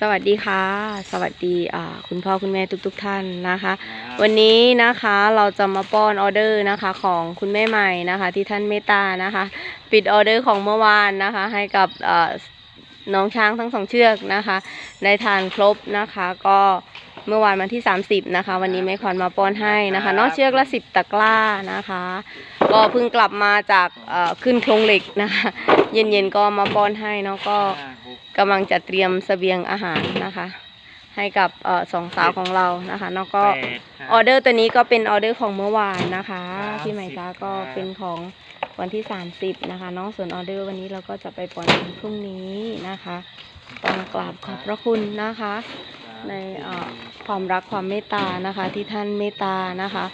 สวัสดีค่ะ สวัสดีอ่าคุณพ่อคุณแม่ทุกๆทท่านนะคะ วันนี้นะคะเราจะมาป้อนออเดอร์นะคะของคุณแม่ใหม่นะคะ ที่ท่านเมตตานะคะ ปิดออเดอร์ของเมื่อวานนะคะ ให้กับเอ่อน้องช้างทั้งสองเชือกนะคะ ได้ทานครบนะคะ ก็ เมื่อวานวันที่ 30 นะคะ วันนี้แม่ขวัญมาป้อนให้นะคะเนอกเชือกละสิบตะกร้านะคะ ก็เพิ่งกลับมาจากเอ่อขึ้นโครงเหล็กนะคะ เย็นๆก็มาป้อนให้เนาะก็กำลังจะเตรียมเสบียงอาหารนะคะ ให้กับเอ่อสองสาวของเรานะคะแล้วก็ออเดอร์ตัวนี้ก็เป็นออเดอร์ของเมื่อวานนะคะครับพี่ใหม่จ้าก็ครับเป็นของวันที่ 30 นะคะ น้องส่วนออเดอร์วันนี้เราก็จะไปปล่อยวันพรุ่งนี้นะคะต้องกราบขอบพระคุณนะคะ ในเอ่อความรักความเมตตานะคะ ที่ท่านเมตตานะคะ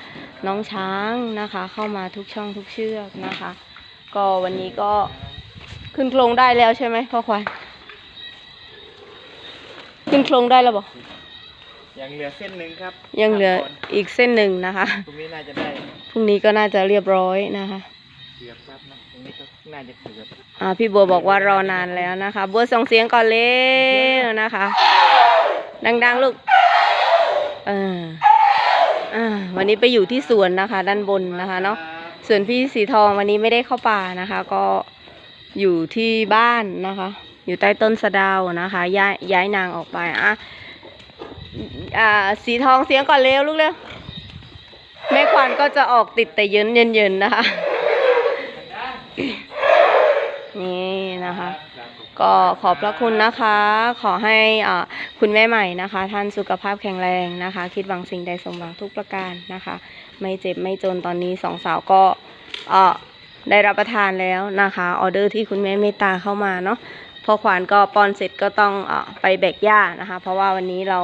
น้องช้างนะคะ เข้ามาทุกช่องทุกเชือกนะคะ ก็วันนี้ก็ขึ้นโครงได้แล้วใช่ไหมพ่อควานขึ้นโครงได้แล้วบอกยังเหลือเส้นหนึ่งครับยังเหลือขั้นตนอีกเส้นหนึ่งนะคะตรงนี้น่าจะได้พรุ่งนี้ก็น่าจะเรียบร้อยนะคะเกือบครับนะตรงนี้ก็น่าจะเกือบอ่าพี่บัวบอกว่ารอนานแล้วนะคะ บัวส่งเสียงก่อนเร็วนะคะ ดังๆลูกเอออ่าวันนี้ไปอยู่ที่สวนนะคะ ด้านบนนะคะเนาะส่วนพี่สีทองวันนี้ไม่ได้เข้าป่านะคะ ก็อยู่ที่บ้านนะคะ อยู่ใต้ต้นสะดาวนะคะ ย้ายย้ายนางออกไปอะอ่าสีทองเสียงก่อนเร็วลูกเร็วแม่ควันก็จะออกติดแต่เย็นเย็นๆนะคะ นี่นะคะ ก็ขอบพระคุณนะคะ ขอให้อ่าคุณแม่ใหม่นะคะ ท่านสุขภาพแข็งแรงนะคะ คิดหวังสิ่งใดสมหวังทุกประการนะคะ ไม่เจ็บไม่จนตอนนี้สองสาวก็อ่อได้รับประทานแล้วนะคะออเดอร์ที่คุณแม่เมตตาเข้ามาเนาะพอขวานก็ป้อนเสร็จก็ต้องอไปแบกหญ้านะคะ เพราะว่าวันนี้เรา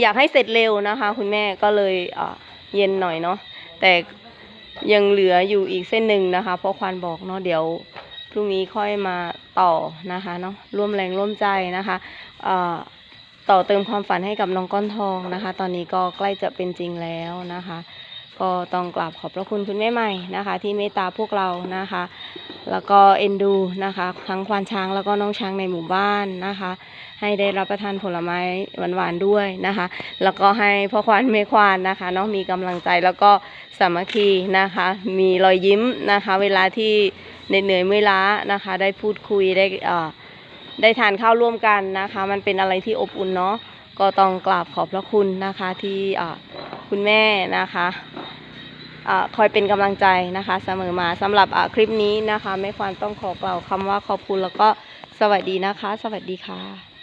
อยากให้เสร็จเร็วนะคะ คุณแม่ก็เลยเอ่อเย็นหน่อยเนาะแต่ยังเหลืออยู่อีกเส้นหนึ่งนะคะเพราะควานบอกเนาะเดี๋ยว พรุ่งนี้ค่อยมาต่อนะคะเนาะร่วมแรงร่วมใจนะคะต่อเติมความฝันให้กับน้องก้อนทองนะคะ ตอนนี้ก็ใกล้จะเป็นจริงแล้วนะคะ ก็ต้องกราบขอบพระคุณคุณแม่ใหม่นะคะ ที่เมตตาพวกเรานะคะ แล้วก็เอ็นดูนะคะ ทั้งควานช้างแล้วก็น้องช้างในหมู่บ้านนะคะ ให้ได้รับประทานผลไม้หวานๆด้วยนะคะ แล้วก็ให้พ่อควานแม่ควานนะคะเนาะมีกำลังใจแล้วก็สามัคคีนะคะ มีรอยยิ้มนะคะ เวลาที่ เหน็ดเหนื่อยเมื่อยล้านะคะ ได้พูดคุยได้ได้ทานข้าวร่วมกันนะคะ มันเป็นอะไรที่อบอุ่นเนาะก็ต้องกราบขอบพระคุณนะคะที่คุณแม่นะคะอ่อคอยเป็นกำลังใจนะคะเสมอมาสำหรับคลิปนี้นะคะแม่ควานต้องขอกล่าวคำว่าขอบคุณแล้วก็สวัสดีนะคะ สวัสดีค่ะ